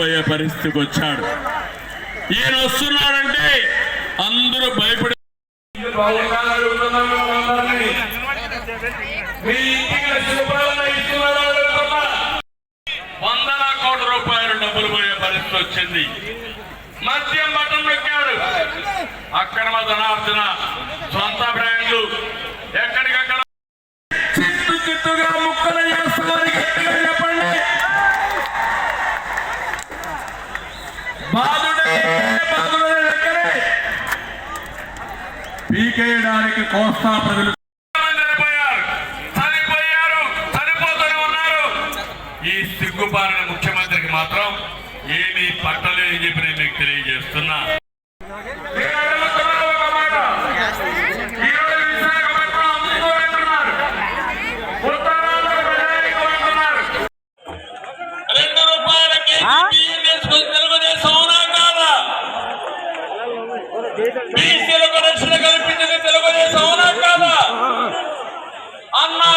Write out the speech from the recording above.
వెళ్ళిపోయే పరిస్థితికి వచ్చాడు. ఈయన వస్తున్నాడంటే అందరూ భయపడి. వందల కోట్ల రూపాయలు డబ్బులు పోయే పరిస్థితి వచ్చింది. మద్యం బట్టం నొక్కాడు. అక్రమ ధనార్జన సొంత బ్రాండ్లు ఎక్కడికక్కడ చిత్తు చిత్తుగా ముక్కలు చేస్తామని పీకేయడానికి కోస్తా ప్రజలు. ఈ సిగ్గుపాలన ముఖ్యమంత్రికి మాత్రం ఏమీ పట్టలేదని చెప్పి బీసీలకు రక్షణ కల్పించింది తెలుగుదేశం అవునా కాదా? అన్నా